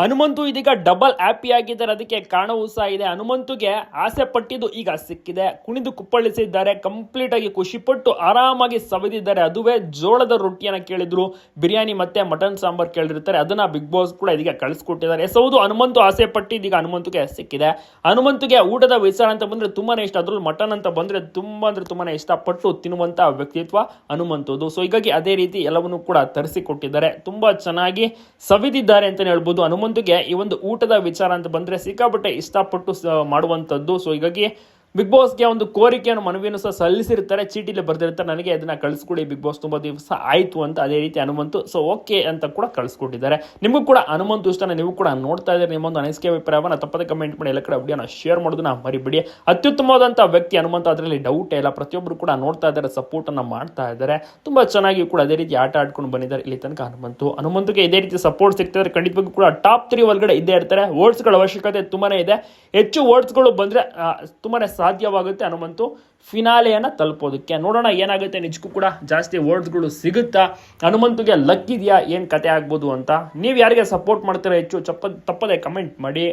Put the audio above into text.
ಹನುಮಂತು ಇದೀಗ double happy ಆಗಿದ್ದಾರೆ. ಅದಕ್ಕೆ ಕಾರಣವೂ ಸಹ ಇದೆ. ಹನುಮಂತುಗೆ ಆಸೆ ಪಟ್ಟಿದ್ದು ಈಗ ಸಿಕ್ಕಿದೆ. ಕುಣಿದು ಕುಪ್ಪಳಿಸಿದ್ದಾರೆ. ಕಂಪ್ಲೀಟ್ ಆಗಿ ಖುಷಿಪಟ್ಟು ಆರಾಮಾಗಿ ಸವಿದಿದ್ದಾರೆ. ಅದುವೇ ಜೋಳದ ರೊಟ್ಟಿಯನ್ನ ಕೇಳಿದ್ರು. ಬಿರಿಯಾನಿ ಮತ್ತೆ ಮಟನ್ ಸಾಂಬಾರ್ ಕೇಳಿರ್ತಾರೆ. ಅದನ್ನ ಬಿಗ್ ಬಾಸ್ ಕೂಡ ಇದೀಗ ಕಳಿಸ್ಕೊಟ್ಟಿದ್ದಾರೆ. ಎಸೌದು ಹನುಮಂತು ಆಸೆ ಪಟ್ಟಿ ಇದೀಗ ಹನುಮಂತುಗೆ ಸಿಕ್ಕಿದೆ. ಹನುಮಂತುಗೆ ಊಟದ ವಿಚಾರ ಅಂತ ಬಂದ್ರೆ ತುಂಬಾನೇ ಇಷ್ಟ. ಅದ್ರಲ್ಲಿ ಮಟನ್ ಅಂತ ಬಂದ್ರೆ ತುಂಬಾ ಅಂದ್ರೆ ತುಂಬಾನೇ ಇಷ್ಟಪಟ್ಟು ತಿನ್ನುವಂತ ವ್ಯಕ್ತಿತ್ವ ಹನುಮಂತದು. ಸೊ ಹೀಗಾಗಿ ಅದೇ ರೀತಿ ಎಲ್ಲವನ್ನು ಕೂಡ ತರಿಸಿಕೊಟ್ಟಿದ್ದಾರೆ. ತುಂಬಾ ಚೆನ್ನಾಗಿ ಸವಿದಿದ್ದಾರೆ ಅಂತಾನೆ ಹೇಳ್ಬೋದು. ಹನುಮಂತುಗೆ ಈ ಒಂದು ಊಟದ ವಿಚಾರ ಅಂತ ಬಂದ್ರೆ ಸಿಕ್ಕಾಪಟ್ಟೆ ಇಷ್ಟಪಟ್ಟು ಮಾಡುವಂಥದ್ದು ಸೊ ಹೀಗಾಗಿ ಬಿಗ್ ಬಾಸ್ಗೆ ಒಂದು ಕೋರಿಕೆಯನ್ನು ಮನವಿಯನ್ನು ಸಹ ಸಲ್ಲಿಸಿರ್ತಾರೆ ಚೀಟಿಲಿ ಬರೆದಿರ್ತಾರೆ ನನಗೆ ಅದನ್ನು ಕಳಿಸ್ಕೊಡಿ ಬಿಗ್ ಬಾಸ್ ತುಂಬ ದಿವಸ ಆಯಿತು ಅಂತ ಅದೇ ರೀತಿ ಹನುಮಂತು ಸೊ ಓಕೆ ಅಂತ ಕೂಡ ಕಳಿಸ್ಕೊಟ್ಟಿದ್ದಾರೆ. ನಿಮಗೂ ಕೂಡ ಹನುಮಂತು ಇಷ್ಟನ, ನೀವು ಕೂಡ ನೋಡ್ತಾ ಇದ್ದಾರೆ ನಿಮ್ಮೊಂದು ಅನಿಸಿಕೆ ಅಭಿಪ್ರಾಯವನ್ನು. ತಪ್ಪದೆ ಕಮೆಂಟ್ ಮಾಡಿ, ಎಲ್ಲ ಕಡೆ ವಿಡಿಯೋನ ಶೇರ್ ಮಾಡೋದನ್ನ ಮರಿಬಿಡಿ. ಅತ್ಯುತ್ತಮವಾದಂಥ ವ್ಯಕ್ತಿ ಹನುಮಂತ, ಅದರಲ್ಲಿ ಡೌಟ್ ಇಲ್ಲ. ಪ್ರತಿಯೊಬ್ಬರು ಕೂಡ ನೋಡ್ತಾ ಇದ್ದಾರೆ ಸಪೋರ್ಟನ್ನು ಮಾಡ್ತಾ ಇದ್ದಾರೆ. ತುಂಬ ಚೆನ್ನಾಗಿ ಕೂಡ ಅದೇ ರೀತಿ ಆಟ ಆಡ್ಕೊಂಡು ಬಂದಿದ್ದಾರೆ ಇಲ್ಲಿ ತನಕ ಹನುಮಂತು. ಹನುಮಂತುಗೆ ಇದೇ ರೀತಿ ಸಪೋರ್ಟ್ ಸಿಗ್ತಿದ್ರೆ ಖಂಡಿತವಾಗೂ ಕೂಡ ಟಾಪ್ ತ್ರೀ ಒಳಗಡೆ ಇದ್ದೇ ಇರ್ತಾರೆ. ವರ್ಡ್ಸ್ಗಳ ಅವಶ್ಯಕತೆ ತುಂಬಾ ಇದೆ. ಹೆಚ್ಚು ವರ್ಡ್ಸ್ಗಳು ಬಂದರೆ ತುಂಬಾ ಸಾಧ್ಯವಾಗುತ್ತೆ ಹನುಮಂತು ಫಿನಾಲೆಯನ್ನು ತಲುಪೋದಕ್ಕೆ. ನೋಡೋಣ ಏನಾಗುತ್ತೆ, ನಿಜಕ್ಕೂ ಕೂಡ ಜಾಸ್ತಿ ವರ್ಡ್ಸ್ಗಳು ಸಿಗುತ್ತಾ? ಹನುಮಂತುಗೆ ಲಕ್ ಇದೆಯಾ? ಏನ್ ಕತೆ ಆಗ್ಬೋದು ಅಂತ? ನೀವು ಯಾರಿಗೆ ಸಪೋರ್ಟ್ ಮಾಡ್ತೀರಾ ಹೆಚ್ಚು? ಚಪ್ಪ ತಪ್ಪದೆ ಕಮೆಂಟ್ ಮಾಡಿ.